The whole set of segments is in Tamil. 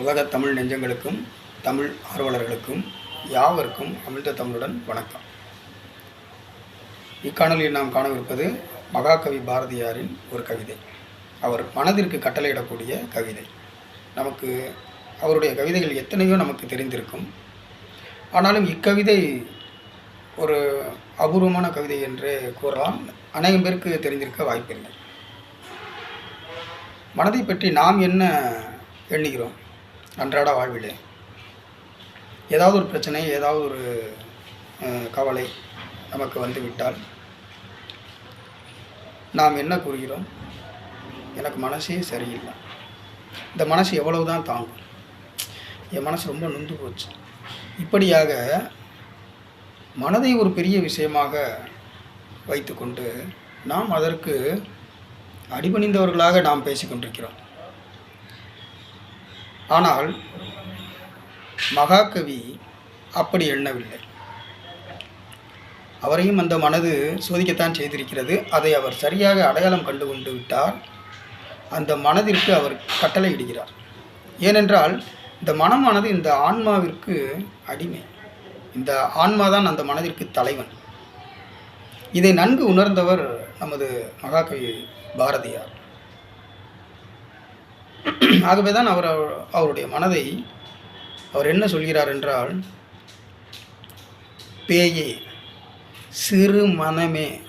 உலக தமிழ் நெஞ்சங்களுக்கும் தமிழ் ஆர்வலர்களுக்கும் யாவருக்கும் அமிழ்த தமிழுடன் வணக்கம். இக்காணொலியில் நாம் காணவிருப்பது மகாகவி பாரதியாரின் ஒரு கவிதை. அவர் மனதிற்கு கட்டளையிடக்கூடிய கவிதை. நமக்கு அவருடைய கவிதைகள் எத்தனையோ நமக்கு தெரிந்திருக்கும். ஆனாலும் இக்கவிதை ஒரு அபூர்வமான கவிதை என்று கூறலாம். அநேகம் பேருக்கு தெரிந்திருக்க வாய்ப்பில்லை. மனதை பற்றி நாம் என்ன எண்ணுகிறோம்? அன்றாட வாழ்விலே. ஏதாவது ஒரு பிரச்சனை ஏதாவது ஒரு கவலை நமக்கு வந்துவிட்டால் நாம் என்ன கூறுகிறோம்? எனக்கு மனசே சரியில்லை. இந்த மனசு எவ்வளவு தான் தாங்கும். என் மனசு ரொம்ப நொந்து போச்சு. இப்படியாக மனதை ஒரு பெரிய விஷயமாக வைத்துக்கொண்டு நாம் அதற்கு அடிபணிந்தவர்களாக நாம் பேசிக்கொண்டிருக்கிறோம். ஆனால் மகாகவி அப்படி எண்ணவில்லை. அவரையும் அந்த மனது சோதிக்கத்தான் செய்திருக்கிறது. அதை அவர் சரியாக அடையாளம் கண்டு கொண்டு விட்டார். அந்த மனதிற்கு அவர் கட்டளையிடுகிறார். ஏனென்றால் இந்த மனமானது இந்த ஆன்மாவிற்கு அடிமை. இந்த ஆன்மாதான் அந்த மனதிற்கு தலைவன். இதை நன்கு உணர்ந்தவர் நமது மகாகவி பாரதியார். ஆகவே தான் அவர் அவர்- அவருடைய மனதை அவர் என்ன சொல்கிறார் என்றால் பேயே சிறு மனமே.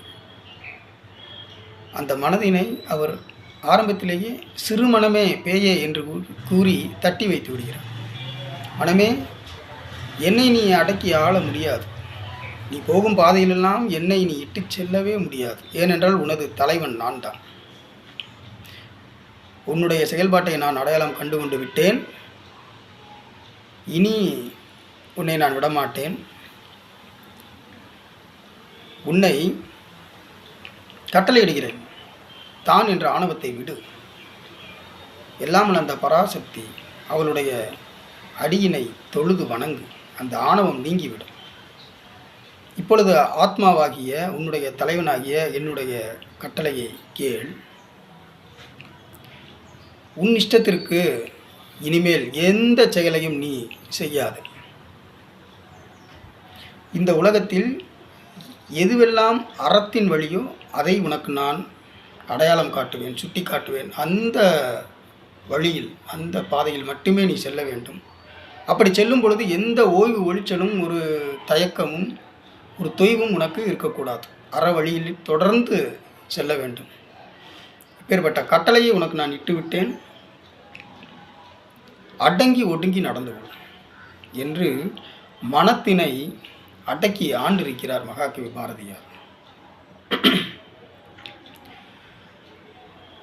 அந்த மனதினை அவர் ஆரம்பத்திலேயே சிறு மனமே பேயே என்று கூறி தட்டி வைத்து விடுகிறார். மனமே என்னை நீ அடக்கி ஆள முடியாது. நீ போகும் பாதையிலெல்லாம் என்னை நீ இட்டுச் செல்லவே முடியாது. ஏனென்றால் உனது தலைவன் நான் தான் உன்னுடைய செயல்பாட்டை நான் அடையாளம் கண்டு கொண்டு விட்டேன். இனி உன்னை நான் விடமாட்டேன். உன்னை கட்டளையிடுகிறேன். தான் என்ற ஆணவத்தை விடு. எல்லாம் அந்த பராசக்தி அவளுடைய அடியினை தொழுது வணங்கு. அந்த ஆணவம் நீங்கிவிடும். இப்பொழுது ஆத்மாவாகிய உன்னுடைய தலைவனாகிய என்னுடைய கட்டளையை கேள். உன் இஷ்டத்திற்கு இனிமேல் எந்த செயலையும் நீ செய்யாது. இந்த உலகத்தில் எதுவெல்லாம் அறத்தின் வழியோ அதை உனக்கு நான் அடையாளம் காட்டுவேன் சுட்டி காட்டுவேன் அந்த வழியில் அந்த பாதையில் மட்டுமே நீ செல்ல வேண்டும். அப்படி செல்லும் பொழுது எந்த ஓய்வு ஒளிச்சலும் ஒரு தயக்கமும் ஒரு தொய்வும் உனக்கு இருக்கக்கூடாது. அற வழியில் தொடர்ந்து செல்ல வேண்டும். இப்பேற்பட்ட கட்டளையை உனக்கு நான் இட்டுவிட்டேன். அடங்கி ஒடுங்கி நடந்து கொள் என்று மனத்தினை அடக்கி ஆண்டிருக்கிறார் மகாகவி பாரதியார்.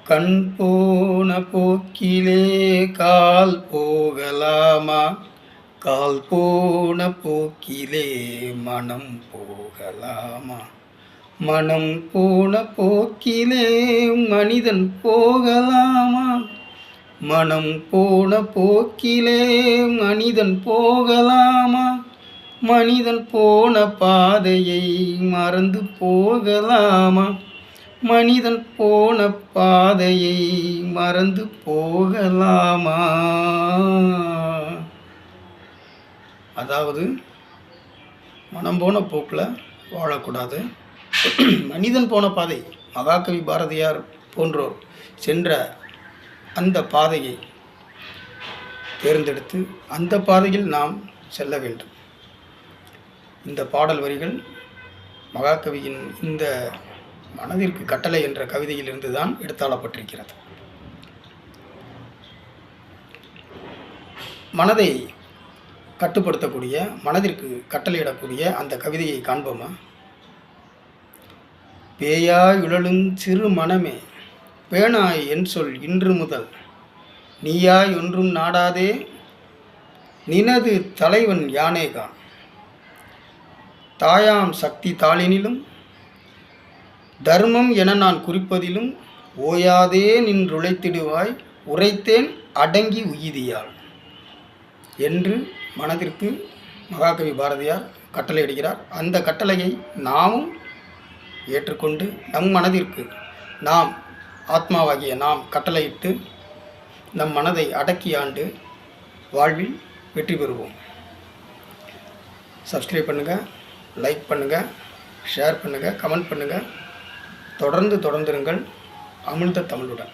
கண் போன போக்கிலே கால் போகலாமா? கால் போன போக்கிலே மனம் போகலாமா? மனம் போன போக்கிலே மனிதன் போகலாமா? மனம் போன போக்கிலே மனிதன் போகலாமா? மனிதன் போன பாதையை மறந்து போகலாமா? மனிதன் போன பாதையை மறந்து போகலாமா? அதாவது மனம் போன போக்கில் வாழக்கூடாது. மனிதன் போன பாதை மகாகவி பாரதியார் போன்றோர் சென்ற அந்த பாதையை தேர்ந்தெடுத்து அந்த பாதையில் நாம் செல்ல வேண்டும். இந்த பாடல் வரிகள் மகாகவியின் இந்த மனதிற்கு கட்டளை என்ற கவிதையிலிருந்து தான் எடுத்தாளப்பட்டிருக்கிறது. மனதை கட்டுப்படுத்தக்கூடிய மனதிற்கு கட்டளையிடக்கூடிய அந்த கவிதையை காண்போமா? பேயாய் இழலும் சிறு மனமே பேணாய் என் சொல் இன்று முதல். நீயாய் ஒன்றும் நாடாதே நினது தலைவன் யானேகான் தாயாம் சக்தி தாளினிலும் தர்மம் என நான் குறிப்பதிலும் ஓயாதே நின்றுழைத்திடுவாய் உரைத்தேன் அடங்கி உயிதியாள் என்று மனதிற்கு மகாகவி பாரதியார் கட்டளையிடுகிறார் அந்த கட்டளையை நாமும் ஏற்றுக்கொண்டு நம் மனதிற்கு நாம் ஆத்மாவாகிய நாம் கட்டளையிட்டு நம் மனதை அடக்கி ஆண்டு வாழ்வில் வெற்றி பெறுவோம். சப்ஸ்கிரைப் பண்ணுங்கள் லைக் பண்ணுங்கள் ஷேர் பண்ணுங்கள் கமெண்ட் பண்ணுங்கள் தொடர்ந்து தொடர்ந்திருங்கள் அமிழ்த தமிழுடன்.